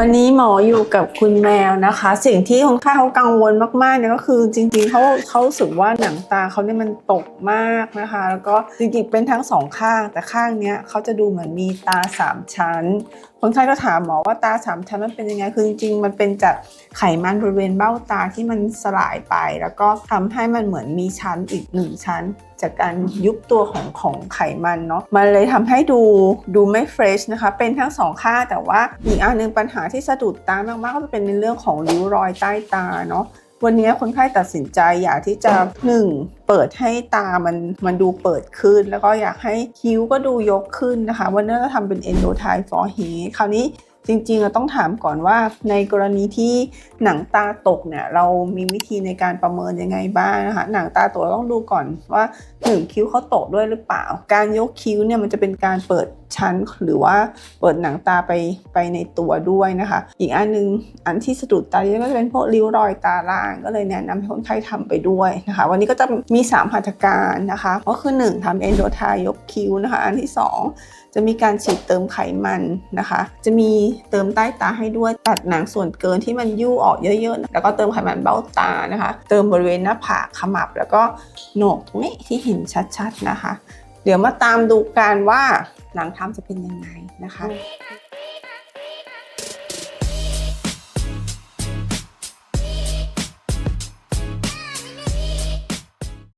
วันนี้หมออยู่กับคุณแมวนะคะ สิ่งที่คนไข้เขากังวลมากๆเนี่ยก็คือจริงๆเขาเขาสึกว่าหนังตาเขาเนี่ยมันตกมากนะคะ แล้วก็จริงๆเป็นทั้งสองข้าง แต่ข้างเนี้ยเขาจะดูเหมือนมีตาสามชั้นคนไข้ก็ถามหมอว่าตาสามชั้นมันเป็นยังไง คือจริงๆ มันเป็นจากไขมันบริเวณเบ้าตาที่มันสลายไป แล้วก็ทำให้มันเหมือนมีชั้นอีกหนึ่งชั้น จากการยุบตัวของของไขมันเนาะ มันเลยทำให้ดูดูไม่เฟรชนะคะ เป็นทั้งสองข้างแต่ว่าอีกอันหนึ่งปัญหาที่สะดุดตามากๆก็จะเป็นในเรื่องของริ้วรอยใต้ตาเนาะวันนี้คนไข้ตัดสินใจอยากที่จะหนึ่งเปิดให้ตามันมันดูเปิดขึ้น แล้วก็อยากให้คิ้วก็ดูยกขึ้นนะคะ วันนี้เราทำเป็น endotype forehead คราวนี้จริงๆ เราต้องถามก่อนว่าในกรณีที่หนังตาตกเนี่ยเรามีวิธีในการประเมินยังไงบ้างนะคะหนังตาตกเราต้องดูก่อนว่าหนึ่งคิ้วเขาตกด้วยหรือเปล่า การยกคิ้วเนี่ยมันจะเป็นการเปิดชั้นหรือว่าเปิดหนังตาไปไปในตัวด้วยนะคะ อีกอันหนึงอันที่สะดุดตาเยอะก็จะเป็นพวกริ้วรอยตาล่างก็เลยแนะนำให้คนไข้ทำไปด้วยนะคะ วันนี้ก็จะมี 3 หัตถการนะคะ ก็คือ 1ทำเอนโดไทยกคิ้วนะคะ อันที่ 2 จะมีการฉีดเติมไขมันนะคะ จะมีเติมใต้ตาให้ด้วยตัดหนังส่วนเกินที่มันยู่ออกเยอะๆ แล้วก็เติมไขมันเบ้าตานะคะ เติมบริเวณหน้าผากขมับแล้วก็โหนกตรงนี้ที่เห็นชัดๆนะคะ เดี๋ยวมาตามดูกันว่าหลังทำจะเป็นยังไงนะคะ